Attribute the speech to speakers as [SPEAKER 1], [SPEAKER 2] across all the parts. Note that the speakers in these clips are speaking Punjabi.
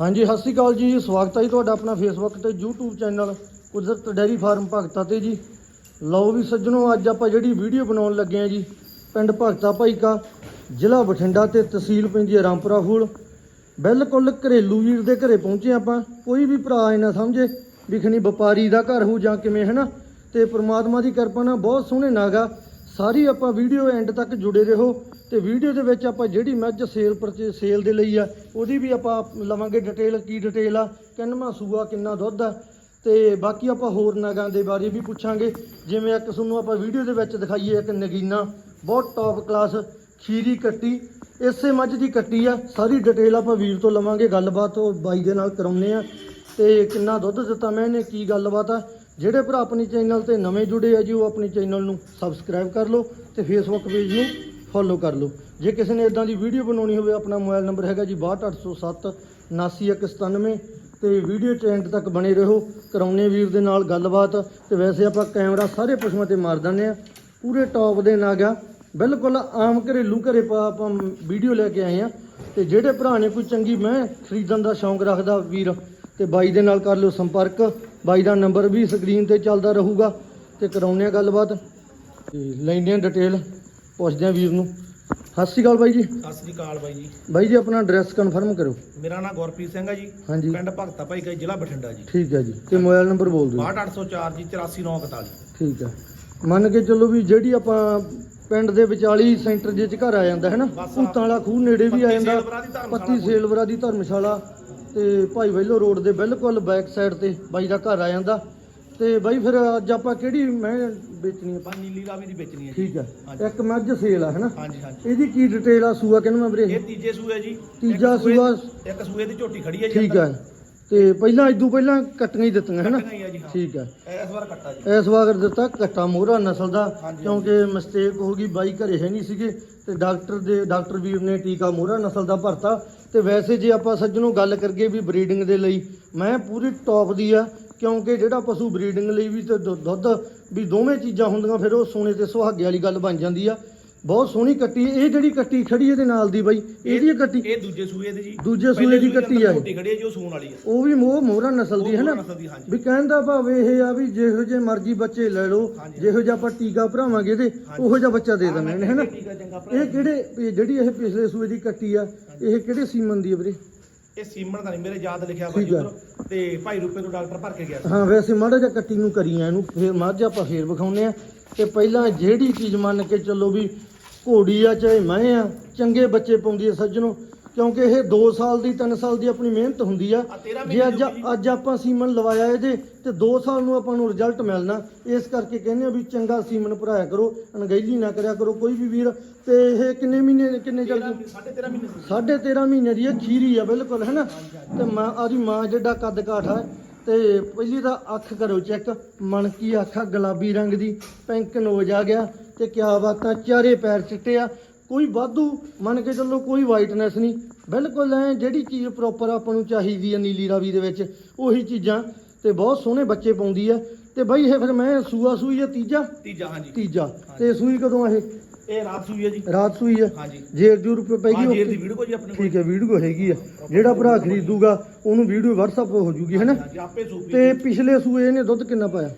[SPEAKER 1] ਹਾਂਜੀ, ਸਤਿ ਸ਼੍ਰੀ ਅਕਾਲ ਜੀ। ਸਵਾਗਤ ਹੈ ਜੀ ਤੁਹਾਡਾ ਆਪਣਾ ਫੇਸਬੁੱਕ ਤੇ YouTube channel Kudrat dairy farm Bhagta ਤੇ ਜੀ। ਲਓ ਵੀ ਸੱਜਣੋ, ਅੱਜ ਆਪਾਂ ਜਿਹੜੀ ਵੀਡੀਓ ਬਣਾਉਣ ਲੱਗੇ ਆ ਜੀ, ਪਿੰਡ ਭਗਤਾ ਭਾਈ ਕਾ ਜ਼ਿਲ੍ਹਾ ਬਠਿੰਡਾ ਤੇ ਤਹਿਸੀਲ ਪੈਂਦੀ ਹੈ ਰਾਮਪੁਰਾ ਫੂਲ ਬਿਲਕੁਲ ਘਰੇਲੂ ਵੀਰ ਦੇ ਘਰੇ ਪਹੁੰਚੇ ਆਪਾਂ। ਕੋਈ ਵੀ ਭਰਾ ਇਹ ਨਾ ਸਮਝੇ ਵੀ ਖਣੀ ਵਪਾਰੀ ਦਾ ਘਰ ਹੋ ਜਾਂ ਕਿਵੇਂ ਹੈ ਨਾ ਤੇ ਪ੍ਰਮਾਤਮਾ ਦੀ ਕਿਰਪਾ ਨਾਲ ਬਹੁਤ ਸੋਹਣੇ ਨਾਗਾ ਸਾਰੀ ਆਪਾਂ ਵੀਡੀਓ ਐਂਡ ਤੱਕ ਜੁੜੇ ਰਹੋ ਤੇ ਵੀਡੀਓ ਦੇ ਵਿੱਚ ਆਪਾਂ ਜਿਹੜੀ ਮੱਝ ਸੇਲ ਪਰਚੇ ਸੇਲ ਦੇ ਲਈ ਆ, ਉਹਦੀ ਵੀ ਆਪਾਂ ਲਵਾਂਗੇ ਡਿਟੇਲ ਕੀ ਡਿਟੇਲ ਆ ਕਿੰਨਵਾਂ ਸੂਆ, ਕਿੰਨਾ ਦੁੱਧ ਆ, ਤੇ ਬਾਕੀ ਆਪਾਂ ਹੋਰ ਨਗਾਂ ਦੇ ਬਾਰੇ ਵੀ ਪੁੱਛਾਂਗੇ। ਜਿਵੇਂ ਇੱਕ ਤੁਹਾਨੂੰ ਆਪਾਂ ਵੀਡੀਓ ਦੇ ਵਿੱਚ ਦਿਖਾਈਏ, ਇੱਕ ਨਗੀਨਾ, ਬਹੁਤ ਟੌਪ ਕਲਾਸ ਖੀਰੀ ਕੱਟੀ, ਇਸੇ ਮੱਝ ਦੀ ਕੱਟੀ ਆ, ਸਾਰੀ ਡਿਟੇਲ ਆਪਾਂ ਵੀਰ ਤੋਂ ਲਵਾਂਗੇ, ਗੱਲਬਾਤ ਉਹ ਬਾਈ ਦੇ ਨਾਲ ਕਰਾਉਨੇ ਆ, ਤੇ ਕਿੰਨਾ ਦੁੱਧ ਦਿੱਤਾ ਮੈਂ ਇਹਨੇ, ਕੀ ਗੱਲਬਾਤ ਆ ਜਿਹੜੇ ਭਰਾ ਆਪਣੀ ਚੈਨਲ ਤੇ ਨਵੇਂ ਜੁੜੇ ਆ ਜੀ, ਉਹ ਆਪਣੀ ਚੈਨਲ ਨੂੰ ਸਬਸਕ੍ਰਾਈਬ ਕਰ ਲਓ ਤੇ ਫੇਸਬੁੱਕ ਪੇਜ ਨੂੰ ਫੋਲੋ ਕਰ ਲਓ। ਜੇ ਕਿਸੇ ਨੇ ਇਦਾਂ ਦੀ ਵੀਡੀਓ ਬਣਾਉਣੀ ਹੋਵੇ, ਆਪਣਾ ਮੋਬਾਈਲ ਨੰਬਰ ਹੈਗਾ ਜੀ 62807 79197 ਤੇ ਵੀਡੀਓ ਚ ਤੱਕ ਬਣੇ ਰਹੋ। ਕਰਾਉਨੇ ਵੀਰ ਦੇ ਨਾਲ ਗੱਲਬਾਤ। ਤੇ ਵੈਸੇ ਆਪਾਂ ਕੈਮਰਾ ਸਾਰੇ ਪਸ਼ੂਆਂ ਤੇ ਮਾਰ ਦਿੰਦੇ ਆ ਪੂਰੇ ਟੌਪ ਦੇ ਨਾਲ ਆ ਬਿਲਕੁਲ ਆਮ ਘਰੇਲੂ ਘਰੇ ਪਾ ਆਪਾਂ ਵੀਡੀਓ ਲੈ ਕੇ ਆਏ ਆ ਤੇ ਜਿਹੜੇ ਭਰਾ ਨੇ ਕੋਈ ਚੰਗੀ, ਮੈਂ ਖਰੀਦਣ ਦਾ ਸ਼ੌਂਕ ਰੱਖਦਾ ਵੀਰ, ਤੇ ਬਾਈ ਦੇ ਨਾਲ ਕਰ ਲਿਓ ਸੰਪਰਕ। ਬਾਈ ਦਾ ਨੰਬਰ ਵੀ ਸਕਰੀਨ ਤੇ ਚੱਲਦਾ ਰਹੂਗਾ ਤੇ ਕਰਾਉਨੇ ਆ ਗੱਲਬਾਤ। ਤੇ ਲੈਂਦੇ ਆ ਡਿਟੇਲ ਪੁੱਛਦੇ ਆ ਵੀਰ ਨੂੰ। ਸਤਿ ਸ਼੍ਰੀ ਅਕਾਲ ਬਾਈ ਜੀ।
[SPEAKER 2] ਸਤਿ ਸ੍ਰੀ ਅਕਾਲ ਬਾਈ ਜੀ।
[SPEAKER 1] ਬਾਈ ਜੀ ਆਪਣਾ ਐਡਰੈਸ ਕਨਫਰਮ ਕਰੋ
[SPEAKER 2] ਮੇਰਾ ਨਾਮ ਗੁਰਪ੍ਰੀਤ ਸਿੰਘ ਹੈ ਜੀ।
[SPEAKER 1] ਹਾਂਜੀ।
[SPEAKER 2] ਪਿੰਡ ਭਗਤਾ ਭਾਈ ਕਾ ਜ਼ਿਲ੍ਹਾ ਬਠਿੰਡਾ ਜੀ।
[SPEAKER 1] ਠੀਕ ਹੈ ਜੀ। ਤੇ ਮੋਬਾਈਲ ਨੰਬਰ ਬੋਲ ਦਿਓ।
[SPEAKER 2] 6804 ਜੀ 84941
[SPEAKER 1] ਠੀਕ ਹੈ। ਮੰਨ ਕੇ ਚੱਲੋ ਵੀ ਜਿਹੜੀ ਆਪਾਂ ਪਿੰਡ ਦੇ ਵਿਚਾਲੀ ਸੈਂਟਰ ਚ ਘਰ ਆ ਜਾਂਦਾ ਹੈ ਨਾ?
[SPEAKER 2] ਬਸ
[SPEAKER 1] ਭੂਤਾਂ ਵਾਲਾ ਖੂਹ ਨੇੜੇ ਵੀ ਆ
[SPEAKER 2] ਪੱਤੀ
[SPEAKER 1] ਜਾਂਦਾ।
[SPEAKER 2] ਸੇਲਵਰਾ ਦੀ ਧਰਮਸ਼ਾਲਾ
[SPEAKER 1] ਪੱਤੀ ਸੇਲਵਰਾ ਦੀ ਧਰਮਸ਼ਾਲਾ। ਤੇ ਭਾਈ ਵੈਲੋ ਰੋਡ ਦੇ ਬਿਲਕੁਲ ਬੈਕ ਸਾਈਡ ਤੇ ਬਾਈ ਦਾ ਘਰ ਆ ਜਾਂਦਾ। ਤੇ ਬਾਈ ਫਿਰ ਅੱਜ ਆਪਾਂ ਕਿਹੜੀ ਮੈਂ ਵੇਚਣੀ ਆ?
[SPEAKER 2] ਆਪਾਂ ਨੀਲੀ ਰਾਵੀ ਦੀ ਵੇਚਣੀ ਹੈ ਜੀ।
[SPEAKER 1] ਠੀਕ ਹੈ
[SPEAKER 2] ਹਾਂਜੀ।
[SPEAKER 1] ਇੱਕ ਮੱਝ ਸੇਲ ਆ ਹੈ ਨਾ
[SPEAKER 2] ਹਾਂਜੀ ਹਾਂਜੀ।
[SPEAKER 1] ਇਹਦੀ ਕੀ ਡਿਟੇਲ ਆ? ਸੂਆ ਕਿੰਨਾ ਵੀਰੇ?
[SPEAKER 2] ਇਹ ਤੀਜੇ ਸੂਏ ਜੀ।
[SPEAKER 1] ਤੀਜਾ
[SPEAKER 2] ਇੱਕ ਸੂਏ-
[SPEAKER 1] ਸੂਆ-
[SPEAKER 2] ਇੱਕ ਸੂਏ ਦੀ ਝੋਟੀ ਖੜੀ ਹੈ ਜੀ
[SPEAKER 1] ਠੀਕ ਹੈ ਤੇ ਪਹਿਲਾਂ ਇਦੋਂ ਪਹਿਲਾਂ ਕੱਟੀਆਂ ਹੀ ਦਿੱਤੀਆਂ ਹੈ ਨਾ
[SPEAKER 2] ਕੱਟੀਆਂ ਹੀ ਆ ਜੀ ਹਾਂ।
[SPEAKER 1] ਠੀਕ ਹੈ
[SPEAKER 2] ਇਸ ਵਾਰ ਕੱਟਾ ਜੀ।
[SPEAKER 1] ਇਸ ਵਾਰ ਦਿੱਤਾ ਕੱਟਾ ਮੋਹਰਾ ਨਸਲ ਦਾ
[SPEAKER 2] ਹਾਂਜੀ,
[SPEAKER 1] ਕਿਉਂਕਿ ਮਿਸਟੇਕ ਹੋ ਗਈ ਬਾਈ ਘਰੇ ਹੈ ਨਹੀਂ ਸੀਗੇ ਤੇ ਡਾਕਟਰ ਦੇ ਡਾਕਟਰ ਵੀਰ ਨੇ ਟੀਕਾ ਮੋਹਰਾ ਨਸਲ ਦਾ ਭਰਤਾ। ਤੇ ਵੈਸੇ ਜੇ ਆਪਾਂ ਸੱਜਣੋਂ ਗੱਲ ਕਰਗੇ ਵੀ ਬਰੀਡਿੰਗ ਦੇ ਲਈ ਮੈਂ ਪੂਰੀ ਟੌਪ ਦੀ ਆ ਕਿਉਂਕਿ ਜਿਹੜਾ ਪਸ਼ੂ ਬਰੀਡਿੰਗ ਲਈ ਵੀ ਤੇ ਦੁ- ਦੁੱਧ ਵੀ ਦੋਵੇਂ ਚੀਜ਼ਾਂ ਹੁੰਦੀਆਂ ਫਿਰ ਉਹ ਸੋਨੇ ਤੇ ਸੁਹਾਗੇ ਵਾਲੀ ਗੱਲ ਬਣ ਜਾਂਦੀ ਆ। ਬਹੁਤ ਸੋਹਣੀ ਕੱਟੀ ਇਹ ਜਿਹੜੀ ਕੱਟੀ ਖੜੀ ਇਹਦੇ ਨਾਲ ਦੀ ਬਾਈ ਇਹਦੀ ਇਹ ਕੱਟੀ।
[SPEAKER 2] ਇਹ ਦੂਜੇ ਸੂਏ ਦੀ ਜੀ।
[SPEAKER 1] ਦੂਜੇ ਸੂਏ ਦੀ ਕੱਟੀ ਆ
[SPEAKER 2] ਖੜੀ ਹੈ ਜੀ ਉਹ ਸੂਣ ਵਾਲੀ ਹੈ
[SPEAKER 1] ਉਹ ਵੀ ਮੋਹ ਮੋਹਰਾ ਨਸਲ ਦੀ ਹੈ ਨਾ। ਵੀ ਕਹਿਣ ਦਾ ਭਾਵ ਇਹ ਆ ਵੀ ਜਿਹੋ ਜਿਹੇ ਮਰਜ਼ੀ ਬੱਚੇ ਲੈ ਲਓ। ਜਿਹੋ ਜਿਹਾ ਆਪਾਂ ਟੀਕਾ ਭਰਾਵਾਂਗੇ ਇਹਦੇ ਉਹੋ ਜਿਹਾ ਬੱਚਾ ਦੇ ਦਿੰਦੇ ਨੇ?
[SPEAKER 2] ਹੈ
[SPEAKER 1] ਇਹ ਕਿਹੜੇ ਜਿਹੜੀ ਇਹ ਪਿਛਲੇ ਸੂਏ ਦੀ ਕੱਟੀ ਆ ਇਹ ਕਿਹੜੇ ਸੀਮਨ ਦੀ ਆ ਵੀਰੇ?
[SPEAKER 2] ਇਹ ਸੀਮਨ ਦਾ ਨਹੀਂ ਮੇਰੇ ਯਾਦ ਲਿਖਿਆ
[SPEAKER 1] ਹੈ।
[SPEAKER 2] ਉੱਧਰ ਤੇ ਭਾਈ ਰੂਪੇ ਤੋਂ ਡਾਕਟਰ ਭਰ ਕੇ ਗਿਆ
[SPEAKER 1] ਹਾਂ ਵੈਸੇ ਮਾੜਾ ਜਿਹਾ ਕੱਟੀ ਨੂੰ ਕਰੀਆਂ ਇਹਨੂੰ ਫੇਰ ਮੱਝ ਆਪਾਂ ਫੇਰ ਵਿਖਾਉਨੇ ਆ। ਤੇ ਪਹਿਲਾਂ ਜਿਹੜੀ ਚੀਜ਼ ਮੰਨ ਕੇ ਚੱਲੋ ਵੀ ਘੋੜੀ ਆ ਚਾਹੇ ਮੈਂ ਆ ਚੰਗੇ ਬੱਚੇ ਪਾਉਂਦੀ ਆ ਸੱਜਣੋ ਕਿਉਂਕਿ ਇਹ 2 ਸਾਲ ਦੀ 3 ਸਾਲ ਦੀ ਆਪਣੀ ਮਿਹਨਤ ਹੁੰਦੀ ਆ।
[SPEAKER 2] ਆ 13
[SPEAKER 1] ਜੇ ਅੱਜ ਅੱਜ ਆਪਾਂ ਸੀਮਨ ਲਵਾਇਆ ਇਹਦੇ ਤੇ 2 ਸਾਲ ਨੂੰ ਆਪਾਂ ਨੂੰ ਰਿਜ਼ਲਟ ਮਿਲਣਾ। ਇਸ ਕਰਕੇ ਕਹਿੰਦੇ ਆ ਵੀ ਚੰਗਾ ਸੀਮਨ ਭਰਾਇਆ ਕਰੋ ਅਣਗਹਿਲੀ ਨਾ ਕਰਿਆ ਕਰੋ ਕੋਈ ਵੀ ਵੀਰ। ਤੇ ਇਹ ਕਿੰਨੇ ਮਹੀਨੇ ਕਿੰਨੇ ਚੱਲ
[SPEAKER 2] ਸਾਢੇ 13 ਮਹੀਨੇ ਸੀ
[SPEAKER 1] ਸਾਢੇ 13 ਮਹੀਨੇ ਦੀ ਇਹ ਖੀਰੀ ਆ ਬਿਲਕੁਲ ਹੈ ਨਾ ਤੇ ਮਾਂ ਆਦੀ ਮਾਂ ਜਿਹੜਾ ਕੱਦ ਕਾਠ ਹੈ ਤੇ ਪਹਿਲੀ ਤਾਂ ਅੱਖ ਕਰੋ ਚੈੱਕ। ਮਣਕੀ ਅੱਖ ਗੁਲਾਬੀ ਰੰਗ ਦੀ। ਪਿੰਕ ਨੋਜ ਆ ਗਿਆ ਤੇ ਕਿਆ ਬਾਤਾਂ? ਚਾਰੇ ਪੈਰ ਚਿੱਟੇ ਆ। ਕੋਈ ਵਾਧੂ ਮੰਨ ਕੇ ਚੱਲੋ ਕੋਈ ਵਾਈਟਨੈਸ ਨਹੀਂ। ਬਿਲਕੁਲ ਐ ਜਿਹੜੀ ਚੀਜ਼ ਪ੍ਰੋਪਰ ਆਪਾਂ ਨੂੰ ਚਾਹੀਦੀ ਆ ਨੀਲੀ ਰਾਵੀ ਦੇ ਵਿੱਚ ਉਹੀ ਚੀਜ਼ਾਂ। ਤੇ ਬਹੁਤ ਸੋਹਣੇ ਬੱਚੇ ਪਾਉਂਦੀ ਆ। ਤੇ ਬਾਈ ਇਹ ਫਿਰ ਮੈਂ ਸੂਆ ਸੂਈ ਆ ਤੀਜਾ?
[SPEAKER 2] ਤੀਜਾ ਹਾਂਜੀ।
[SPEAKER 1] ਤੀਜਾ। ਤੇ ਸੂਈ ਕਦੋਂ ਇਹ?
[SPEAKER 2] ਇਹ ਰਾਤ ਸੂਈ ਹੈ ਜੀ।
[SPEAKER 1] ਰਾਤ ਸੂਈ ਆ
[SPEAKER 2] ਹਾਂਜੀ।
[SPEAKER 1] ਜੇਰ ਜੂਰ ਪੈ ਗਈ
[SPEAKER 2] ਹਾਂ ਜੇਰ
[SPEAKER 1] okay?
[SPEAKER 2] ਦੀ ਵੀਡੀਓ ਕੋ ਜੀ ਆਪਣੇ ਕੋਲ?
[SPEAKER 1] ਠੀਕ ਹੈ ਵੀਡੀਓ ਹੈਗੀ ਆ। ਜਿਹੜਾ ਭਰਾ ਖਰੀਦੂਗਾ ਉਹਨੂੰ ਵੀਡੀਓ WhatsApp ਹੋ ਜੂਗੀ ਹੈ ਨਾ?
[SPEAKER 2] ਆਪੇ ਸੂਪੀ
[SPEAKER 1] ਤੇ ਪਿਛਲੇ ਸੂਏ ਇਹਨੇ ਦੁੱਧ ਕਿੰਨਾ ਪਾਇਆ?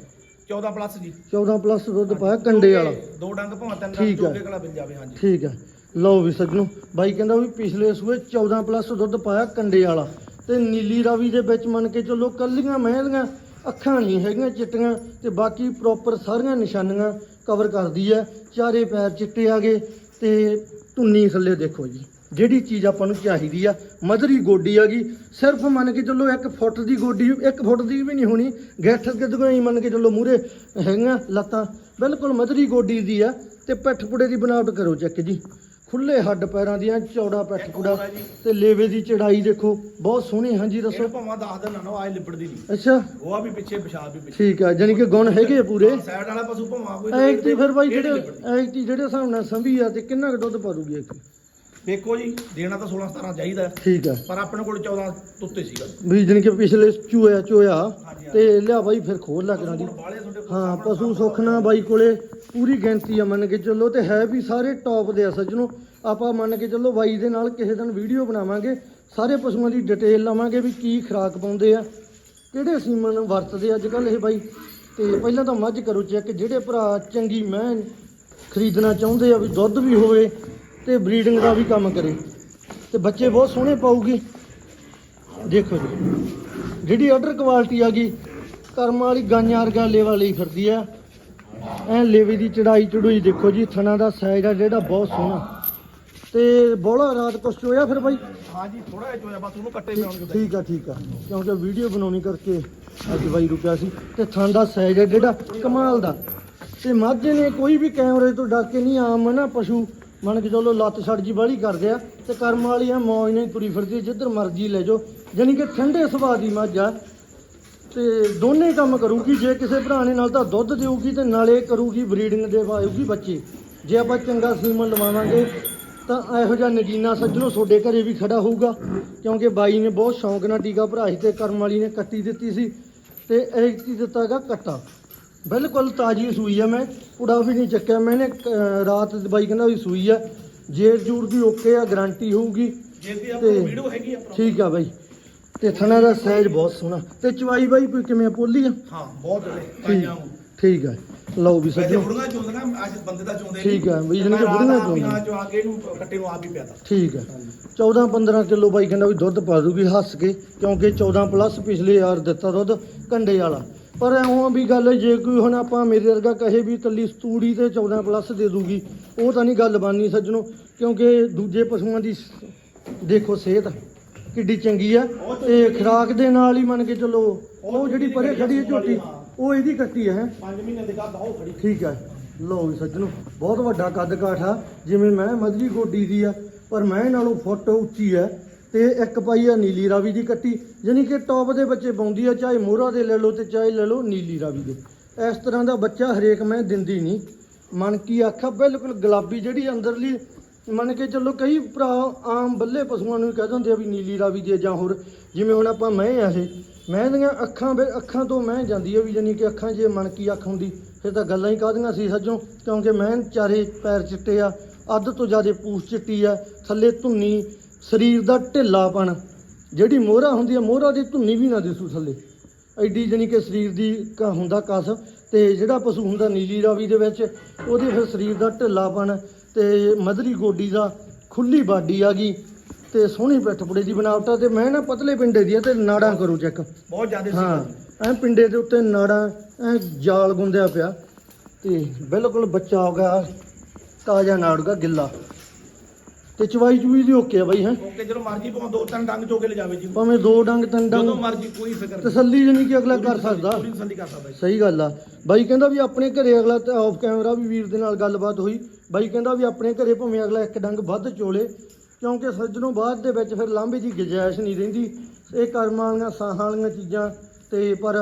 [SPEAKER 2] 14 ਪਲੱਸ ਜੀ।
[SPEAKER 1] 14 ਪਲੱਸ ਦੁੱਧ ਪਾਇਆ ਕੰਡੇ ਵਾਲਾ।
[SPEAKER 2] ਦੋ ਡੰਗ ਭਾਵੇਂ ਤਿੰਨ ਡੰਗ
[SPEAKER 1] ਹੈ।
[SPEAKER 2] ਚੋਕੇ ਕਲਾ ਜਾਵੇ ਹਾਂਜੀ।
[SPEAKER 1] ਠੀਕ ਹੈ। ਲਓ ਵੀ ਸੱਜਣੋ ਬਾਈ ਕਹਿੰਦਾ ਵੀ ਪਿਛਲੇ ਸੂਏ 14 ਪਲੱਸ ਦੁੱਧ ਪਾਇਆ ਕੰਡੇ ਵਾਲਾ। ਤੇ ਨੀਲੀ ਰਾਵੀ ਦੇ ਵਿੱਚ ਮੰਨ ਕੇ ਚੱਲੋ ਕੱਲੀਆਂ ਮਹਿਲੀਆਂ ਅੱਖਾਂ ਨਹੀਂ ਹੈਗੀਆਂ ਚਿੱਟੀਆਂ ਤੇ ਬਾਕੀ ਪ੍ਰੋਪਰ ਸਾਰੀਆਂ ਨਿਸ਼ਾਨੀਆਂ। ਕਵਰ ਕਰਦੀ ਹੈ, ਚਾਰੇ ਪੈਰ ਚਿੱਟੇ ਆ ਗਏ ਤੇ ਧੁੰਨੀ ਥੱਲੇ ਦੇਖੋ ਜੀ, ਜਿਹੜੀ ਚੀਜ਼ ਆਪਾਂ ਨੂੰ ਚਾਹੀਦੀ ਆ, ਮਧਰੀ ਗੋਡੀ ਆ ਗਈ, ਸਿਰਫ ਮੰਨ ਕੇ ਚੱਲੋ 1 ਫੁੱਟ ਦੀ ਗੋਡੀ 1 ਫੁੱਟ ਦੀ ਵੀ ਨਹੀਂ ਹੋਣੀ, ਗੱਠ ਕਿਦੋਂ ਹੀ ਮੰਨ ਕੇ ਚੱਲੋ ਮੂਰੇ ਹੈਗੀਆਂ ਲੱਤਾਂ, ਬਿਲਕੁਲ ਮਧਰੀ ਗੋਡੀ ਦੀ ਆ, ਤੇ ਪਿੱਠ ਪੁੜੇ ਦੀ ਬਣਾਵਟ ਕਰੋ ਚੈੱਕ ਜੀ। ਖੁੱਲੇ ਹੱਡ ਪੈਰਾਂ ਦੀਆਂ ਚੌੜਾ ਪਿੱਠ ਪੁੜਾ ਤੇ ਲੇਵੇ ਦੀ ਚੜਾਈ ਦੇਖੋ ਬਹੁਤ ਸੋਹਣੀ ਹਾਂਜੀ ਦੱਸੋ।
[SPEAKER 2] ਭਾਵੇਂ 10 ਦਿਨ ਨਾ ਆਏ ਲਿਬੜਦੀ ਨਹੀਂ।
[SPEAKER 1] ਅੱਛਾ।
[SPEAKER 2] ਉਹ ਆ ਵੀ ਪਿੱਛੇ ਪਿਸ਼ਾਬ ਵੀ ਪਿੱਛੇ।
[SPEAKER 1] ਠੀਕ ਆ ਜਾਨੀ ਕਿ ਗੁਣ ਹੈਗੇ ਪੂਰੇ।
[SPEAKER 2] ਸਾਈਡ ਵਾਲਾ ਪਸ਼ੂ ਭਾਵੇਂ ਕੋਈ
[SPEAKER 1] ਐਕਟੀ ਫਿਰ ਬਾਈ ਜਿਹੜੇ। ਐਕਟੀ ਜਿਹੜੇ ਹਿਸਾਬ ਨਾਲ ਸੰਭੀ ਆ ਤੇ ਕਿੰਨਾ ਕੁ ਦੁੱਧ ਪਾ ਦੂਗੀ ਐਕਟੀ
[SPEAKER 2] ਦੇਖੋ ਜੀ ਦੇਣਾ ਤਾਂ 16 17 ਚਾਹੀਦਾ ਹੈ,
[SPEAKER 1] ਠੀਕ ਆ
[SPEAKER 2] ਪਰ ਆਪਣੇ ਕੋਲ 14 ਤੁੱਤੇ ਸੀਗਾ।
[SPEAKER 1] ਵੀ ਜਾਨੀ ਕਿ ਪਿਛਲੇ ਚੂਇਆ ਚੋਇਆ। ਤੇ ਲਿਆ ਬਾਈ ਫਿਰ ਖੋਲ ਲਾ ਕਰਾਂ
[SPEAKER 2] ਹੁਣ ਤੁਹਾਡੇ ਕੋਲ
[SPEAKER 1] ਹਾਂ ਪਸ਼ੂ ਸੁੱਖ ਨਾਲ ਬਾਈ ਕੋਲੇ ਪੂਰੀ ਗਿਣਤੀ ਆ ਮੰਨ ਕੇ ਚੱਲੋ ਤੇ ਹੈ ਵੀ ਸਾਰੇ ਟੌਪ ਦੇ ਆ ਸੱਜਣੋ। ਆਪਾਂ ਮੰਨ ਕੇ ਚੱਲੋ ਬਾਈ ਦੇ ਨਾਲ ਕਿਸੇ ਦਿਨ ਵੀਡੀਓ ਬਣਾਵਾਂਗੇ ਸਾਰੇ ਪਸ਼ੂਆਂ ਦੀ ਡਿਟੇਲ ਲਵਾਂਗੇ ਵੀ ਕੀ ਖੁਰਾਕ ਪਾਉਂਦੇ ਆ ਕਿਹੜੇ ਸੀਮਨ ਵਰਤਦੇ ਅੱਜ ਕੱਲ ਇਹ ਬਾਈ। ਤੇ ਪਹਿਲਾਂ ਤਾਂ ਮੱਝ ਕਰੋ ਚੈੱਕ ਜਿਹੜੇ ਭਰਾ ਚੰਗੀ ਮੈਂ ਖਰੀਦਣਾ ਚਾਹੁੰਦੇ ਆ ਵੀ ਦੁੱਧ ਵੀ ਹੋਵੇ ਤੇ ਬਰੀਡਿੰਗ ਦਾ ਵੀ ਕੰਮ ਕਰੇ। ਤੇ ਬੱਚੇ ਬਹੁਤ ਸੋਹਣੇ ਪਾਊਗੀ। ਦੇਖੋ ਜੀ ਜਿਹੜੀ ਆਰਡਰ ਕੁਆਲਿਟੀ ਆ ਗਈ ਕਰਮ ਵਾਲੀ ਗਾਂਆਂ ਵਰਗਾ ਲੇਵਾ ਲਈ ਫਿਰਦੀ ਆ। ਐ ਲੇਵੇ ਦੀ ਚੜਾਈ ਚੜੂਈ ਦੇਖੋ ਜੀ ਥਣਾ ਦਾ ਸਾਈਜ਼ ਆ ਜਿਹੜਾ ਬਹੁਤ ਸੋਹਣਾ। ਤੇ ਬੋਲਾ ਰਾਤ ਕੁਛ ਚੋਇਆ ਫਿਰ ਬਾਈ?
[SPEAKER 2] ਹਾਂ ਜੀ ਥੋੜਾ ਜਿਹਾ ਚੋਇਆ ਬਸ ਉਹਨੂੰ ਕੱਟੇ ਪਿਆਉਣਗੇ
[SPEAKER 1] ਠੀਕ ਆ ਠੀਕ ਆ। ਕਿਉਂਕਿ ਵੀਡੀਓ ਬਣਾਉਣੀ ਕਰਕੇ ਅੱਜ ਬਾਈ ਰੁਕਿਆ ਸੀ। ਤੇ ਥਣ ਦਾ ਸਾਈਜ਼ ਹੈ ਜਿਹੜਾ ਕਮਾਲ ਦਾ। ਤੇ ਮਾਝੇ ਨੇ ਕੋਈ ਵੀ ਕੈਮਰੇ ਤੋਂ ਡਰ ਕੇ ਨਹੀਂ ਆਮ ਨਾ ਪਸ਼ੂ ਮੰਨ ਕੇ ਚਲੋ ਲੱਤ ਛੜ ਜੀ ਬਾਹਲੀ ਕਰਦੇ ਆ, ਤੇ ਕਰਮ ਵਾਲੀ ਆ ਮੌਜ ਨਹੀਂ ਤੁਰੀ ਫਿਰਦੀ ਜਿੱਧਰ ਮਰਜ਼ੀ ਲੈ ਜਾਓ। ਜਾਣੀ ਕਿ ਠੰਡੇ ਸੁਭਾਅ ਦੀ ਮੱਝ ਆ, ਤੇ ਦੋਨੇ ਕੰਮ ਕਰੂਗੀ, ਜੇ ਕਿਸੇ ਭਰਾ ਨੇ ਨਾਲ ਤਾਂ ਦੁੱਧ ਦੇਊਗੀ ਤੇ ਨਾਲੇ ਕਰੂਗੀ ਬਰੀਡਿੰਗ ਦੇ ਪਾਊਗੀ ਬੱਚੇ। ਜੇ ਆਪਾਂ ਚੰਗਾ ਸੀਮਨ ਲਵਾਵਾਂਗੇ, ਤਾਂ ਇਹੋ ਜਿਹਾ ਨਗੀਨਾ ਸੱਜਣੋ ਤੁਹਾਡੇ ਘਰੇ ਵੀ ਖੜਾ ਹੋਊਗਾ, ਕਿਉਂਕਿ ਬਾਈ ਨੇ ਬਹੁਤ ਸ਼ੌਂਕ ਨਾਲ ਟੀਕਾ ਭਰਾ ਸੀ ਤੇ ਕਰਮ ਵਾਲੀ ਨੇ ਕੱਟੀ ਦਿੱਤੀ ਸੀ, ਤੇ ਇਹ ਕੀ ਦਿੱਤਾਗਾ ਕੱਟਾ। ਬਿਲਕੁਲ ਤਾਜੀ ਸੂਈ ਆ ਮੈਂ ਪੁੜਾ ਵੀ ਨਹੀਂ ਚੱਕਿਆ। ਮੈਨੇ ਅਹ, ਰਾਤ ਬਾਈ ਕਹਿੰਦਾ ਵੀ ਸੂਈ ਆ। ਜੇਰ ਜੂਰ ਦੀ ਓਕੇ ਆ ਗਾਰੰਟੀ ਹੋਊਗੀ।
[SPEAKER 2] ਜੇ ਵੀ ਆਪਾਂ
[SPEAKER 1] ਤੇ-
[SPEAKER 2] ਵੀਡੀਓ ਹੈਗੀ ਆਪਣਾ
[SPEAKER 1] ਠੀਕ ਆ ਬਾਈ। ਤੇ ਥਣਾ ਦਾ ਸਾਈਜ਼ ਬਹੁਤ ਸੋਹਣਾ। ਤੇ ਚਵਾਈ ਬਾਈ ਕੋਈ ਕਿਵੇਂ ਪੋਲੀ ਆ?
[SPEAKER 2] ਹਾਂ ਬਹੁਤ ਜਿਹੜੇ
[SPEAKER 1] ਠੀਕ
[SPEAKER 2] ਨੂੰ
[SPEAKER 1] ਠੀਕ ਆ। ਲਓ ਵੀ
[SPEAKER 2] ਵੈਸੇ
[SPEAKER 1] ਸੱਜਣੋ।
[SPEAKER 2] ਬੁੜੀਆਂ ਚੋਂਦੀਆਂ ਅੱਜ ਬੰਦੇ ਦਾ ਚੋਂਦੇ
[SPEAKER 1] ਠੀਕ ਆ, ਵੀ ਬੁੜੀਆਂ।
[SPEAKER 2] ਹਾਂ ਚੋ ਆ ਕੇ ਇਹਨੂੰ ਕੱਟੇ ਨੂੰ ਆਪ ਹੀ ਪਿਆਦਾ
[SPEAKER 1] ਠੀਕ ਹੈ 14 15 ਕਿਲੋ ਬਾਈ ਕਹਿੰਦਾ ਵੀ ਦੁੱਧ ਪਾ ਦੂਗੀ ਹੱਸ ਕੇ ਕਿਉਂਕਿ 14 ਪਲੱਸ ਪਿਛਲੇ ਯਾਰ ਦਿੱਤਾ ਦੁੱਧ ਕੰਡੇ ਵਾਲਾ। ਪਰ ਐਉਂ ਵੀ ਗੱਲ ਹੈ, ਜੇ ਕੋਈ ਹੁਣ ਆਪਾਂ ਮੇਰੇ ਵਰਗਾ ਕਹੇ ਵੀ ਕੱਲੀ ਸਤੂੜੀ ਤੇ 14 ਪਲੱਸ ਦੇ ਦੂਗੀ ਉਹ ਤਾਂ ਨਹੀਂ ਗੱਲ ਬਣਨੀ ਸੱਜਣੋ ਕਿਉਂਕਿ ਦੂਜੇ ਪਸ਼ੂਆਂ ਦੀ ਦੇਖੋ ਸਿਹਤ ਕਿੱਡੀ ਚੰਗੀ ਆ ਤੇ ਖੁਰਾਕ ਦੇ ਨਾਲ ਹੀ ਮੰਨ ਕੇ ਚੱਲੋ ਉਹ ਜਿਹੜੀ ਪਰੇ ਖੜੀ ਹੈ ਝੋਟੀ ਉਹ ਇਹਦੀ ਕੱਟੀ ਹੈ
[SPEAKER 2] 5 ਮਹੀਨੇ ਦੇ ਕਾ ਬਹੁਤ ਖੜੀ।
[SPEAKER 1] ਠੀਕ ਹੈ ਲਓ ਵੀ ਸੱਜਣੋ ਬਹੁਤ ਵੱਡਾ ਕੱਦ ਕਾਠ ਆ ਜਿਵੇਂ ਮੈਂ ਮਧਰੀ ਗੋਡੀ ਦੀ ਆ ਪਰ ਮੈਂ ਨਾਲੋਂ ਫੁੱਟ ਉੱਚੀ ਆ। ਤੇ ਇੱਕ ਪਾਈ ਆ ਨੀਲੀ ਰਾਵੀ ਦੀ ਕੱਟੀ, ਯਾਨੀ ਕਿ ਟੌਪ ਦੇ ਬੱਚੇ ਪਾਉਂਦੀ ਆ, ਚਾਹੇ ਮੋਹਰਾ ਦੇ ਲੈ ਲਓ ਤੇ ਚਾਹੇ ਲੈ ਲਓ ਨੀਲੀ ਰਾਵੀ ਦੇ। ਇਸ ਤਰ੍ਹਾਂ ਦਾ ਬੱਚਾ ਹਰੇਕ ਮੈਂ ਦਿੰਦੀ ਨਹੀਂ। ਮਨ ਕੀ ਆਖਾ, ਬਿਲਕੁਲ ਗੁਲਾਬੀ ਜਿਹੜੀ ਅੰਦਰਲੀ, ਮੰਨ ਕੇ ਚੱਲੋ ਕਈ ਭਰਾ ਆਮ ਬੱਲੇ ਪਸ਼ੂਆਂ ਨੂੰ ਵੀ ਕਹਿ ਦਿੰਦੇ ਆ ਵੀ ਨੀਲੀ ਰਾਵੀ ਦੇ ਜਾਂ ਹੋਰ, ਜਿਵੇਂ ਹੁਣ ਆਪਾਂ ਮੈਂ ਆ ਇਹ। ਮੈਂ ਦੀਆਂ ਅੱਖਾਂ ਵੀ ਅੱਖਾਂ ਤੋਂ ਮੈਂ ਜਾਂਦੀ ਆ ਵੀ ਜਾਨੀ ਕਿ ਅੱਖਾਂ ਜੇ ਮਨ ਕੀ ਅੱਖ ਹੁੰਦੀ, ਫਿਰ ਤਾਂ ਗੱਲਾਂ ਹੀ ਕਾਹਦੀਆਂ ਸੀ ਸੱਜੋਂ, ਕਿਉਂਕਿ ਮੈਂ ਚਾਰੇ ਪੈਰ ਚਿੱਟੇ ਆ, ਅੱਧ ਤੋਂ ਜ਼ਿਆਦਾ ਪੂਛ ਚਿੱਟੀ ਆ, ਥੱਲੇ ਧੁੰਨੀ ਸਰੀਰ ਦਾ ਢਿੱਲਾਪਣ ਜਿਹੜੀ ਮੋਹਰਾ ਹੁੰਦੀ ਆ ਮੋਹਰਾ ਦੀ ਧੁੰਨੀ ਵੀ ਨਾ ਦਿਸੂ ਥੱਲੇ। ਐਡੀ ਜਾਨੀ ਕਿ ਸਰੀਰ ਦੀ ਕ- ਹੁੰਦਾ ਕਸ ਤੇ ਜਿਹੜਾ ਪਸ਼ੂ ਹੁੰਦਾ ਨੀਲੀ ਰਾਵੀ ਦੇ ਵਿੱਚ ਉਹਦੇ ਫਿਰ ਸਰੀਰ ਦਾ ਢਿੱਲਾਪਣ ਤੇ ਮਧਰੀ ਗੋਡੀ ਦਾ ਖੁੱਲੀ ਬਾਡੀ ਆ ਗਈ ਤੇ ਸੋਹਣੀ ਪਿੱਠ ਪੁੜੇ ਦੀ ਬਣਾਵਟ ਆ ਤੇ ਮੈਂ ਨਾ ਪਤਲੇ ਪਿੰਡੇ ਦੀ ਆ ਤੇ ਨਾੜਾਂ ਕਰੋ ਚੈੱਕ।
[SPEAKER 2] ਬਹੁਤ ਜ਼ਿਆਦਾ
[SPEAKER 1] ਹਾਂ
[SPEAKER 2] ਸੀ
[SPEAKER 1] ਐ ਪਿੰਡੇ ਦੇ ਉੱਤੇ ਨਾੜਾਂ ਐ ਜਾਲ ਗੁੰਦਿਆ ਪਿਆ ਤੇ ਬਿਲਕੁਲ ਬੱਚਾ ਹੋ ਗਿਆ ਤਾਜ਼ਾ ਨਾੜੂਗਾ ਗਿੱਲਾ। ਤੇ ਚਵਾਈ ਚੂਈ ਦੀ ਓਕੇ ਆ ਬਾਈ ਹੈ?
[SPEAKER 2] ਓਕੇ ਜਦੋਂ ਮਰਜ਼ੀ ਭਾਵੇਂ ਦੋ ਤਿੰਨ ਡੰਗ ਚੋ ਕੇ ਲੈ ਜਾਵੇ ਜੀ।
[SPEAKER 1] ਭਾਵੇਂ ਦੋ ਡੰਗ ਤਿੰਨ
[SPEAKER 2] ਜਦੋਂ
[SPEAKER 1] ਡੰਗ
[SPEAKER 2] ਮਰਜ਼ੀ ਕੋਈ ਫਿਕਰ ਨਹੀਂ।
[SPEAKER 1] ਤਸੱਲੀ ਜਣੀ ਕਿ ਅਗਲਾ ਕਰ ਸਕਦਾ।
[SPEAKER 2] ਪੂਰੀ ਤਸੱਲੀ
[SPEAKER 1] ਸਹੀ ਗੱਲ ਆ। ਬਾਈ ਕਹਿੰਦਾ ਵੀ ਆਪਣੇ ਘਰੇ ਅਗਲਾ ਤੇ ਆਫ ਕੈਮਰਾ ਵੀ ਵੀਰ ਦੇ ਨਾਲ ਗੱਲਬਾਤ ਹੋਈ। ਬਾਈ ਕਹਿੰਦਾ ਵੀ ਆਪਣੇ ਘਰੇ ਭਾਵੇਂ ਅਗਲਾ ਇੱਕ ਡੰਗ ਵੱਧ ਚੋਲੇ ਕਿਉਂਕਿ ਸੱਜਣੋਂ ਬਾਅਦ ਦੇ ਵਿੱਚ ਫਿਰ ਲਾਂਭੇ ਦੀ ਗੁੰਜਾਇਸ਼ ਨਹੀਂ ਰਹਿੰਦੀ। ਇਹ ਕਰਮਾਂ ਵਾਲੀਆਂ ਸਾਹਾਂ ਵਾਲੀਆਂ ਚੀਜ਼ਾਂ ਤੇ ਪਰ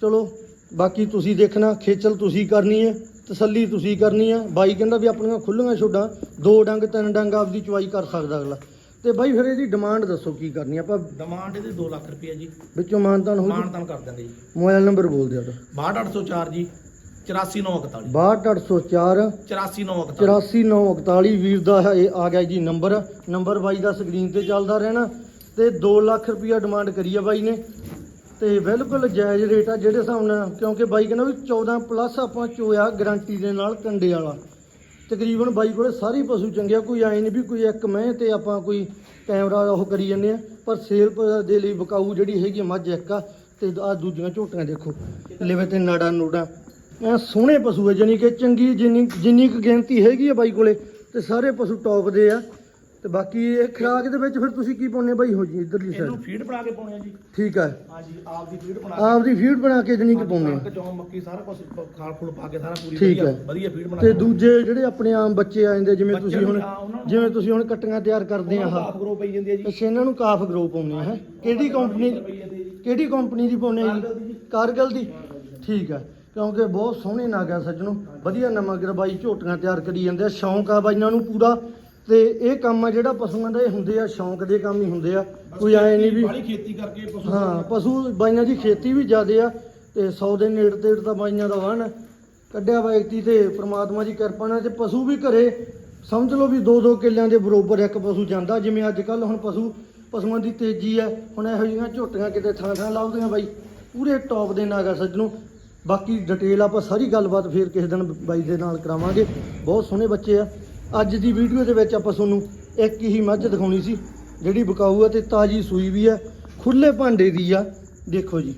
[SPEAKER 1] ਚਲੋ ਬਾਕੀ ਤੁਸੀਂ ਦੇਖਣਾ ਖੇਚਲ ਤੁਸੀਂ ਕਰਨੀ ਹੈ। ਤਸੱਲੀ ਤੁਸੀਂ ਕਰਨੀ ਹੈ ਬਾਈ ਕਹਿੰਦਾ ਵੀ ਆਪਣੀਆਂ ਖੁੱਲੀਆਂ ਛੋਡਾਂ ਦੋ ਡੰਗ ਤਿੰਨ ਡੰਗ ਆਪਦੀ ਚੁਆਈ ਕਰ ਸਕਦਾ ਅਗਲਾ। ਤੇ ਬਾਈ ਫਿਰ ਇਹਦੀ ਡਿਮਾਂਡ ਦੱਸੋ ਕੀ ਕਰਨੀ ਆ? ਆਪਾਂ
[SPEAKER 2] ਡਿਮਾਂਡ ਇਹਦੀ 2 ਲੱਖ ਰੁਪਏ ਜੀ।
[SPEAKER 1] ਵਿੱਚੋਂ ਮਾਨਤਾਨ ਹੋ
[SPEAKER 2] ਮਾਨ ਤਾਨ ਕਰ ਦਿੰਦੇ ਜੀ।
[SPEAKER 1] ਮੋਬਾਈਲ ਨੰਬਰ ਬੋਲ ਦਿਓ ਤੁਹਾਡਾ
[SPEAKER 2] 62804 ਜੀ। 84941
[SPEAKER 1] 62804
[SPEAKER 2] 84941
[SPEAKER 1] 84941 ਵੀਰ ਦਾ ਇਹ ਆ ਗਿਆ ਜੀ ਨੰਬਰ। ਨੰਬਰ ਬਾਈ ਦਾ ਸਕਰੀਨ ਤੇ ਚੱਲਦਾ ਰਹਿਣਾ। ਤੇ 2 ਲੱਖ ਰੁਪਇਆ ਡਿਮਾਂਡ ਕਰੀ ਆ ਬਾਈ ਨੇ। ਤੇ ਬਿਲਕੁਲ ਜਾਇਜ਼ ਰੇਟ ਆ ਜਿਹੜੇ ਹਿਸਾਬ ਨਾਲ, ਕਿਉਂਕਿ ਬਾਈ ਕਹਿੰਦਾ ਵੀ 14 ਪਲੱਸ ਆਪਾਂ ਚੋਇਆ ਗਾਰੰਟੀ ਦੇ ਨਾਲ ਕੰਡੇ ਵਾਲਾ। ਤਕਰੀਬਨ ਬਾਈ ਕੋਲੇ ਸਾਰੇ ਪਸ਼ੂ ਚੰਗੇ ਆ, ਕੋਈ ਐ ਨਹੀਂ ਵੀ ਕੋਈ ਇੱਕ ਮੈਂ ਤੇ ਆਪਾਂ ਕੋਈ ਕੈਮਰਾ ਉਹ ਕਰੀ ਜਾਂਦੇ ਆ, ਪਰ ਸੇਲ ਦੇ ਲਈ ਬਕਾਊ ਜਿਹੜੀ ਹੈਗੀ ਆ, ਮੱਝ ਇੱਕ ਆ, ਤੇ ਆ ਦੂਜੀਆਂ ਝੋਟੀਆਂ ਦੇਖੋ, ਲਿਵੇ ਤੇ ਨਾੜਾ ਨੂੜਾ। ਐ ਸੋਹਣੇ ਪਸ਼ੂ ਹੈ ਜਾਨੀ ਕਿ ਚੰਗੀ ਜਿੰਨੀ ਜਿੰਨੀ ਕੁ ਗਿਣਤੀ ਹੈਗੀ ਆ ਬਾਈ ਕੋਲੇ, ਤੇ ਸਾਰੇ ਪਸ਼ੂ ਟੌਪ ਦੇ ਆ। ਤੇ ਬਾਕੀ ਇਹ ਖਰਾਕ ਦੇ ਵਿੱਚ ਫਿਰ ਤੁਸੀਂ ਕੀ ਪਾਉਨੇ ਬਾਈ? ਹੋ ਜੀ ਇਧਰਲੀ
[SPEAKER 2] ਇਹਨੂੰ
[SPEAKER 1] ਸਾਈਡ
[SPEAKER 2] ਫੀਡ ਬਣਾ ਕੇ ਪਾਉਣੇ ਆ ਜੀ।
[SPEAKER 1] ਠੀਕ ਹੈ
[SPEAKER 2] ਹਾਂਜੀ ਆਪ ਦੀ ਫੀਡ ਬਣਾ
[SPEAKER 1] ਆਪ ਦੀ ਫੀਡ ਬਣਾ ਕੇ ਜਾਨੀ ਕਿ ਪਾਉਨੇ ਆ?
[SPEAKER 2] ਜੌਂ ਮੱਕੀ ਸਾਰਾ ਕੁਝ ਖਾਲ ਫੁੱਲ ਪਾ ਕੇ ਸਾਰਾ ਪੂਰੀ
[SPEAKER 1] ਠੀਕ
[SPEAKER 2] ਵਧੀਆ
[SPEAKER 1] ਹੈ।
[SPEAKER 2] ਵਧੀਆ ਫੀਡ ਬਣਾ
[SPEAKER 1] ਤੇ ਦੂਜੇ ਜਿਹੜੇ ਆਪਣੇ ਆਮ ਬੱਚੇ ਆ ਜਾਂਦੇ ਜਿਵੇਂ ਤੁਸੀਂ ਹੁਣ ਜਿਵੇਂ ਤੁਸੀਂ ਹੁਣ ਕੱਟੀਆਂ ਤਿਆਰ ਕਰਦੇ ਆ
[SPEAKER 2] ਆਪ ਗਰੋ ਪਈ ਜਾਂਦੀ ਹੈ ਜੀ।
[SPEAKER 1] ਅੱਛਾ ਇਹਨਾਂ ਨੂੰ ਕਾਫ ਗਰੋ ਪਾਉਣੇ ਆ ਹੈ? ਕਿਹੜੀ ਕੰਪਨੀ ਕਿਹੜੀ ਕੰਪਨੀ ਦੀ ਪਾਉਣੇ ਆ
[SPEAKER 2] ਕਾਰਗਿਲ ਦੀ
[SPEAKER 1] ਜੀ। ਕਾਰਗਲ ਦੀ? ਠੀਕ ਹੈ ਕਿਉਂਕਿ ਬਹੁਤ ਸੋਹਣੇ ਨਾਗ ਆ ਸੱਜਣੋ ਵਧੀਆ ਨਮਕ ਬਾਈ ਝੋਟੀਆਂ ਤਿਆਰ ਕਰੀ ਜਾਂਦੇ ਆ। ਸ਼ੌਂਕ ਆ ਬਾਈਆਂ ਨੂੰ ਪੂਰਾ। ਤੇ ਇਹ ਕੰਮ ਆ ਜਿਹੜਾ ਪਸ਼ੂਆਂ ਦਾ ਇਹ ਹੁੰਦੇ ਆ ਸ਼ੌਂਕ ਦੇ ਕੰਮ ਹੀ ਹੁੰਦੇ ਆ। ਕੋਈ ਐ ਨਹੀਂ ਵੀ
[SPEAKER 2] ਬਾਹਲੀ ਖੇਤੀ ਕਰਕੇ ਪਸ਼ੂ
[SPEAKER 1] ਹਾਂ ਪਸ਼ੂ ਬਾਈਆਂ ਦੀ ਖੇਤੀ ਵੀ ਜ਼ਿਆਦੇ ਆ ਤੇ 100 ਦੇ ਨੇੜੇ ਤੇੜ ਤਾਂ ਬਾਈਆਂ ਦਾ ਵਨ ਕੱਢਿਆ ਵਿਅਕਤੀ ਤੇ ਪ੍ਰਮਾਤਮਾ ਦੀ ਕਿਰਪਾ ਨਾਲ ਤੇ ਪਸ਼ੂ ਵੀ ਘਰੇ। ਸਮਝ ਲਓ ਵੀ ਦੋ ਦੋ ਕਿੱਲਿਆਂ ਦੇ ਬਰੋਬਰ ਇੱਕ ਪਸ਼ੂ ਜਾਂਦਾ ਜਿਵੇਂ ਅੱਜ ਕੱਲ ਹੁਣ ਪਸ਼ੂ ਪਸ਼ੂਆਂ ਦੀ ਤੇਜ਼ੀ ਹੈ ਹੁਣ ਇਹੋ ਜਿਹੀਆਂ ਝੋਟੀਆਂ ਕਿਤੇ ਥਾਂ ਥਾਂ ਲੱਭਦੀਆਂ ਬਾਈ। ਪੂਰੇ ਟੌਪ ਦੇ ਨਾਗਾ ਸੱਜਣੋ। ਬਾਕੀ ਡਿਟੇਲ ਆਪਾਂ ਸਾਰੀ ਗੱਲਬਾਤ ਫੇਰ ਕਿਸੇ ਦਿਨ ਬਾਈ ਦੇ ਨਾਲ ਕਰਾਵਾਂਗੇ। ਬਹੁਤ ਸੋਹਣੇ ਬੱਚੇ ਆ। ਅੱਜ ਦੀ ਵੀਡੀਓ ਦੇ ਵਿੱਚ ਆਪਾਂ ਤੁਹਾਨੂੰ ਇੱਕ ਹੀ ਮੱਝ ਦਿਖਾਉਣੀ ਸੀ ਜਿਹੜੀ ਬਕਾਊ ਆ ਤੇ ਤਾਜੀ ਸੂਈ ਵੀ ਆ ਖੁੱਲੇ ਭਾਂਡੇ ਦੀ ਆ। ਦੇਖੋ ਜੀ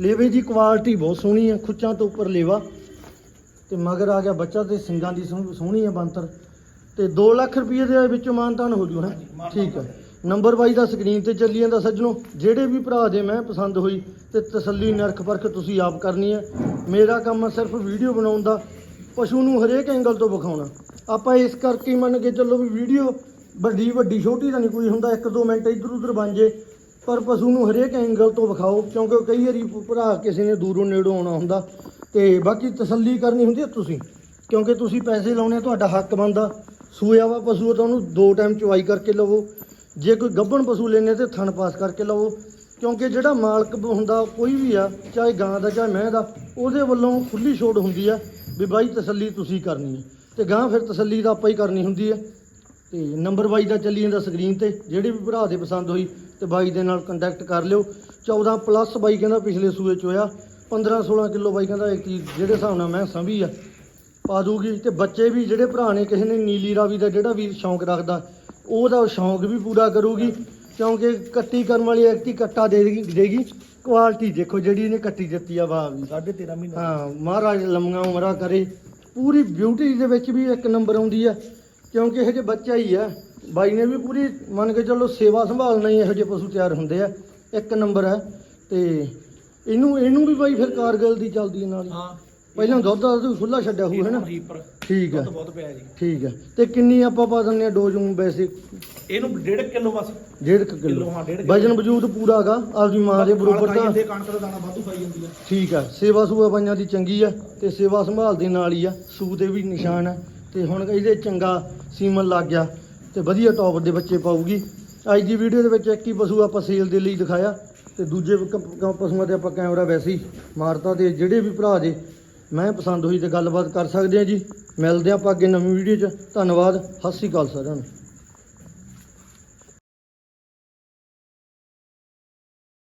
[SPEAKER 1] ਲੇਵੇ ਦੀ ਕੁਆਲਿਟੀ ਬਹੁਤ ਸੋਹਣੀ ਆ ਖੁੱਚਾਂ ਤੋਂ ਉੱਪਰ ਲੇਵਾ। ਤੇ ਮਗਰ ਆ ਗਿਆ ਬੱਚਾ ਤੇ ਸਿੰਗਾਂ ਦੀ ਸੋਹ- ਸੋਹਣੀ ਆ ਬੰਤਰ ਤੇ 2 ਲੱਖ ਰੁਪਏ ਦੇ ਵਿੱਚੋਂ ਮਾਨਤਾਨ ਹੋ ਜੂ ਹੈ? ਠੀਕ ਹੈ ਨੰਬਰ ਬਾਈ ਦਾ ਸਕਰੀਨ ਤੇ ਚੱਲੀ ਜਾਂਦਾ ਸੱਜਣੋ ਜਿਹੜੇ ਵੀ ਭਰਾ ਦੇ ਮੈਂ ਪਸੰਦ ਹੋਈ ਤੇ ਤਸੱਲੀ ਨਰਖ ਪਰਖ ਤੁਸੀਂ ਆਪ ਕਰਨੀ ਹੈ ਮੇਰਾ ਕੰਮ ਸਿਰਫ ਵੀਡੀਓ ਬਣਾਉਣ ਦਾ ਪਸ਼ੂ ਨੂੰ ਹਰੇਕ ਐਂਗਲ ਤੋਂ ਵਿਖਾਉਣਾ। ਆਪਾਂ ਇਸ ਕਰਕੇ ਮੰਨ ਕੇ ਚੱਲੋ ਵੀ ਵੀਡੀਓ ਵੱਡੀ ਵੱਡੀ, ਛੋਟੀ ਤਾਂ ਨਹੀਂ ਕੋਈ ਹੁੰਦਾ, ਇੱਕ ਦੋ ਮਿੰਟ ਇੱਧਰ ਉੱਧਰ ਬਣ ਜੇ। ਪਰ ਪਸ਼ੂ ਨੂੰ ਹਰੇਕ ਐਂਗਲ ਤੋਂ ਵਿਖਾਓ, ਕਿਉਂਕਿ ਕਈ ਵਾਰੀ ਭਰਾ ਕਿਸੇ ਨੇ ਦੂਰੋਂ ਨੇੜੋਂ ਆਉਣਾ ਹੁੰਦਾ ਤੇ ਬਾਕੀ ਤਸੱਲੀ ਕਰਨੀ ਹੁੰਦੀ ਹੈ ਤੁਸੀਂ, ਕਿਉਂਕਿ ਤੁਸੀਂ ਪੈਸੇ ਲਾਉਣੇ ਤੁਹਾਡਾ ਹੱਕ ਬਣਦਾ। ਸੂਇਆ ਵਾ ਪਸ਼ੂ ਆ ਤਾਂ ਉਹਨੂੰ ਦੋ ਟਾਈਮ ਚਵਾਈ ਕਰਕੇ ਲਵੋ। ਜੇ ਕੋਈ ਗੱਭਣ ਪਸ਼ੂ ਲੈਣੇ ਤੇ ਥਣ ਪਾਸ ਕਰਕੇ ਲਵੋ। ਕਿਉਂਕਿ ਜਿਹੜਾ ਮਾਲਕ ਹੁੰਦਾ, ਕੋਈ ਵੀ ਆ, ਚਾਹੇ ਗਾਂ ਦਾ, ਚਾਹੇ ਮਹਿ ਦਾ ਉਹਦੇ ਵੱਲੋਂ ਖੁੱਲੀ ਛੋਟ ਹੁੰਦੀ ਆ ਵੀ ਬਾਈ ਤਸੱਲੀ ਤੁਸੀਂ ਕਰਨੀ ਹੈ ਤੇ ਗਾਂ ਫਿਰ ਤਸੱਲੀ ਤਾਂ ਆਪਾਂ ਹੀ ਕਰਨੀ ਹੁੰਦੀ ਹੈ ਤੇ ਨੰਬਰ ਬਾਈ ਦਾ ਚੱਲੀ ਜਾਂਦਾ ਸਕਰੀਨ ਤੇ ਜਿਹੜੇ ਵੀ ਭਰਾ ਦੇ ਪਸੰਦ ਹੋਈ ਤੇ ਬਾਈ ਦੇ ਨਾਲ ਕੰਟੈਕਟ ਕਰ ਲਿਓ। 14 ਪਲੱਸ ਬਾਈ ਕਹਿੰਦਾ ਪਿਛਲੇ ਸੂਏ ਚ ਹੋਇਆ 15 16 ਕਿਲੋ ਬਾਈ ਕਹਿੰਦਾ ਇੱਕ ਚੀਜ਼ ਜਿਹੜੇ ਹਿਸਾਬ ਨਾਲ ਮੈਂ ਸੰਭੀ ਆ ਪਾ ਦੂਗੀ। ਤੇ ਬੱਚੇ ਵੀ ਜਿਹੜੇ ਭਰਾ ਨੇ ਕਿਸੇ ਨੇ ਨੀਲੀ ਰਾਵੀ ਦਾ ਜਿਹੜਾ ਵੀ ਸ਼ੌਂਕ ਰੱਖਦਾ ਉਹਦਾ ਸ਼ੌਂਕ ਵੀ ਪੂਰਾ ਕਰੂਗੀ ਕਿਉਂਕਿ ਕੱਟੀ ਕਰਨ ਵਾਲੀ ਐਕਟੀ ਕੱਟਾ ਦੇ ਦੇਗੀ ਦੇਗੀ। ਕੁਆਲਿਟੀ ਦੇਖੋ ਜਿਹੜੀ ਇਹਨੇ ਕੱਟੀ ਦਿੱਤੀ ਆ ਵਾਹ ਵੀ।
[SPEAKER 2] ਸਾਢੇ 13 ਮਹੀਨੇ
[SPEAKER 1] ਹਾਂ ਮਹਾਰਾਜ ਲੰਮੀਆਂ ਉਮਰਾਂ ਕਰੇ। ਪੂਰੀ ਬਿਊਟੀ ਦੇ ਵਿੱਚ ਵੀ ਇੱਕ ਨੰਬਰ ਆਉਂਦੀ ਆ, ਕਿਉਂਕਿ ਇਹ ਜੇ ਬੱਚਾ ਹੀ ਆ। ਬਾਈ ਨੇ ਵੀ ਪੂਰੀ ਮੰਨ ਕੇ ਚੱਲੋ ਸੇਵਾ ਸੰਭਾਲਣਾ ਹੀ ਇਹੋ ਜਿਹੇ ਪਸ਼ੂ ਤਿਆਰ ਹੁੰਦੇ ਆ, ਇੱਕ ਨੰਬਰ ਹੈ ਤੇ ਇਹਨੂੰ ਇਹਨੂੰ ਵੀ ਬਾਈ ਫਿਰ ਕਾਰਗਲ ਦੀ ਚੱਲਦੀ ਹੈ ਨਾਲ ਹੀ।
[SPEAKER 2] ਹਾਂ
[SPEAKER 1] ਪਹਿਲਾਂ ਦੁੱਧ ਦਾ ਤੂੰ ਖੁੱਲਾ ਛੱਡਿਆ ਹੋਊ ਹੈ ਨਾ
[SPEAKER 2] ਰੀਪਰ
[SPEAKER 1] ਠੀਕ ਹੈ।
[SPEAKER 2] ਦੁੱਧ ਬਹੁਤ ਪਿਆ ਜੀ।
[SPEAKER 1] ਠੀਕ ਹੈ। ਤੇ ਕਿੰਨੀ ਆਪਾਂ ਪਾ ਦਿੰਦੇ ਆ ਡੋਜ਼ ਨੂੰ ਵੈਸੇ?
[SPEAKER 2] ਇਹਨੂੰ 1.5 ਕਿਲੋ ਬਸ।
[SPEAKER 1] ਡੇਢ ਕੁ
[SPEAKER 2] ਕਿਲੋ,
[SPEAKER 1] ਕਿਲੋ
[SPEAKER 2] ਹਾਂ, ਡੇਢ ਕਿੱਲੋ।
[SPEAKER 1] ਵਜਨ ਵਜੂਦ ਪੂਰਾ ਹੈਗਾ ਆਪਦੀ ਮਾਂ ਦੇ ਬਰੋਬਰ ਦਾ
[SPEAKER 2] ਜਾਂਦੇ, ਕਣਕ ਦਾ ਦਾਣਾ ਵਾਧੂ ਖਾਈ ਜਾਂਦੀ ਆ
[SPEAKER 1] ਠੀਕ ਆ ਸੇਵਾ ਸੂਆ ਬਾਈਆਂ ਦੀ ਚੰਗੀ ਆ ਤੇ ਸੇਵਾ ਸੰਭਾਲ ਦੇ ਨਾਲ ਹੀ ਆ। ਸੂ ਦੇ ਵੀ ਨਿਸ਼ਾਨ ਆ ਤੇ ਹੁਣ ਇਹਦੇ ਚੰਗਾ ਸੀਮਨ ਲੱਗ ਗਿਆ ਤੇ ਵਧੀਆ ਟੌਪ ਦੇ ਬੱਚੇ ਪਾਊਗੀ। ਅੱਜ ਦੀ ਵੀਡੀਓ ਦੇ ਵਿੱਚ ਇੱਕ ਹੀ ਪਸ਼ੂ ਆਪਾਂ ਸੇਲ ਦੇ ਲਈ ਦਿਖਾਇਆ ਤੇ ਦੂਜੇ ਪਸ਼ੂਆਂ ਤੇ ਆਪਾਂ ਕੈਮਰਾ ਵੈਸੇ ਹੀ ਮਾਰਤਾ ਤੇ ਜਿਹੜੇ ਵੀ ਭਰਾ ਦੇ ਮੈਂ ਪਸੰਦ ਹੋਈ ਤੇ ਗੱਲਬਾਤ ਕਰ ਸਕਦੇ ਆ ਜੀ। ਮਿਲਦੇ ਆਪਾਂ ਅੱਗੇ ਨਵੀਂ ਵੀਡੀਓ 'ਚ। ਧੰਨਵਾਦ। ਸਤਿ ਸ਼੍ਰੀ ਅਕਾਲ ਸਾਰਿਆਂ ਨੂੰ।